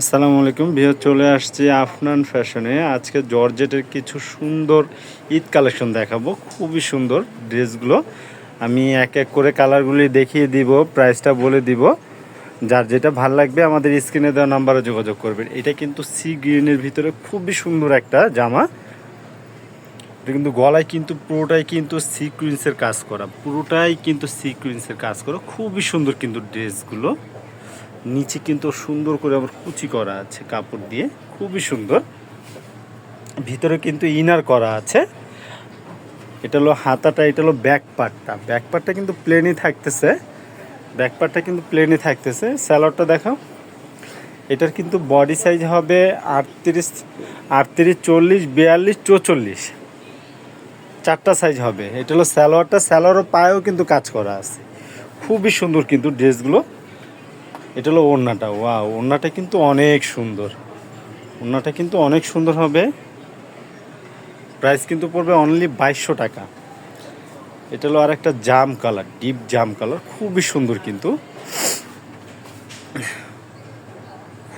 আসসালামু আলাইকুম ভিও চলে আসছি আফনান ফ্যাশনে। আজকে জর্জেটের কিছু সুন্দর ঈদ কালেকশন দেখাবো। খুবই সুন্দর ড্রেসগুলো। আমি এক এক করে কালারগুলি দেখিয়ে দিব, প্রাইসটা বলে দিব। যার যেটা ভালো লাগবে আমাদের স্ক্রিনে দেওয়া নাম্বারে যোগাযোগ করবেন। এটা কিন্তু সি গ্রিনের ভিতরে খুবই সুন্দর একটা জামা। এটা কিন্তু গলায় কিন্তু পুরোটাই কিন্তু সিকুয়েন্সের কাজ করা। পুরোটাই কিন্তু সিকুয়েন্সের কাজ করা। খুবই সুন্দর কিন্তু ড্রেসগুলো। নিচে কিন্তু সুন্দর করে আবার কুচি করা আছে কাপড় দিয়ে। খুবই সুন্দর। ভিতরে কিন্তু ইনার করা আছে। এটা হলো হাতাটা, এটা হলো ব্যাক পার্টটা ব্যাক পার্টটা কিন্তু প্লেনই থাকতেছে। ব্যাক পার্টটা কিন্তু প্লেনই থাকতেছে। স্যালোডটা দেখাও এটার কিন্তু বডি সাইজ হবে আটত্রিশ আটত্রিশ, চল্লিশ, বিয়াল্লিশ, চৌচল্লিশ। চারটা সাইজ হবে। এটা হলো স্যালোয়ারটা স্যালোয়ারও পায়েও কিন্তু কাজ করা আছে। খুবই সুন্দর কিন্তু ড্রেসগুলো এটা হলো ওড়নাটা। ওয়া ওড়নাটা কিন্তু অনেক সুন্দর। ওড়নাটা কিন্তু অনেক সুন্দর হবে। প্রাইস কিন্তু পড়বে অনলি বাইশশো টাকা। এটা হলো আর একটা জাম কালার, ডিপ জাম কালার। খুবই সুন্দর কিন্তু।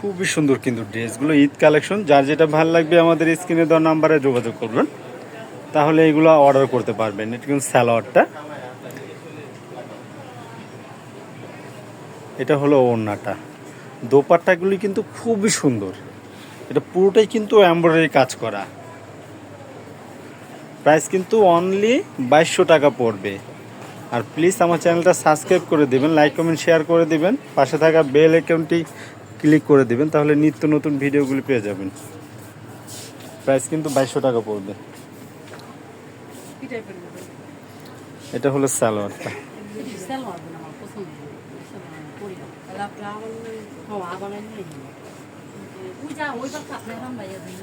খুবই সুন্দর কিন্তু ড্রেসগুলো, ঈদ কালেকশন। যার যেটা ভালো লাগবে আমাদের স্ক্রিনে দেওয়া নাম্বারে যোগাযোগ করবেন। তাহলে এগুলো অর্ডার করতে পারবেন। এটা কিন্তু স্যালোয়ারটা এটা হলো ওড়নাটা। দোপাট্টাগুলি কিন্তু খুবই সুন্দর। এটা পুরোটাই কিন্তু এমব্রয়ডারি কাজ করা। প্রাইস কিন্তু অনলি বাইশশো টাকা পড়বে। আর প্লিজ আমার চ্যানেলটা সাবস্ক্রাইব করে দেবেন লাইক কমেন্ট শেয়ার করে দেবেন। পাশে থাকা বেল অ্যাকাউন্টটি ক্লিক করে দেবেন, তাহলে নিত্য নতুন ভিডিওগুলি পেয়ে যাবেন। প্রাইস কিন্তু বাইশশো টাকা পড়বে? এটা হলো সালোয়ারটা।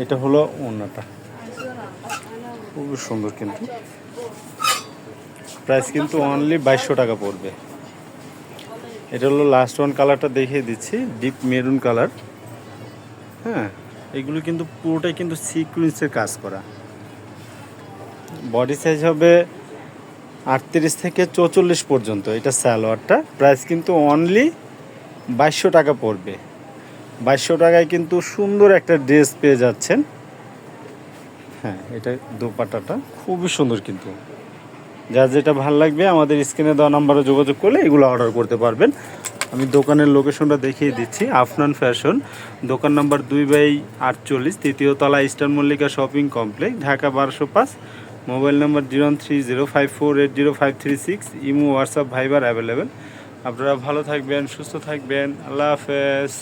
এটি হলো ওড়নাটা। খুবই সুন্দর কিন্তু। প্রাইস কিন্তু অনলি বাইশশো টাকা পড়বে। এটা হলো লাস্ট ওয়ান কালারটা দেখিয়ে দিচ্ছি ডিপ মেরুন কালার হ্যাঁ এগুলো কিন্তু পুরোটাই কিন্তু সিকুয়েন্সের কাজ করা। বডি সাইজ হবে আটত্রিশ থেকে চৌচল্লিশ পর্যন্ত এটা স্যালোয়ারটা প্রাইস কিন্তু অনলি বাইশশো টাকা পড়বে। বাইশশো টাকায় কিন্তু সুন্দর একটা ড্রেস পেয়ে যাচ্ছেন। হ্যাঁ এটা দোপাট্টাটা খুবই সুন্দর কিন্তু। যা যেটা ভালো লাগবে, আমাদের স্ক্রিনে দেওয়া নাম্বারে যোগাযোগ করলে এগুলো অর্ডার করতে পারবেন। আমি দোকানের লোকেশনটা দেখিয়ে দিচ্ছি আফনান ফ্যাশন দোকান নাম্বার দুই বাই আটচল্লিশ, তৃতীয় তলা eastern Mallika shopping complex, Dhaka বারোশো পাঁচ mobile number zero three zero five four eight zero five three six, imo, WhatsApp, Viber available. আপনারা ভালো থাকবেন, সুস্থ থাকবেন। আল্লাহ হাফেজ।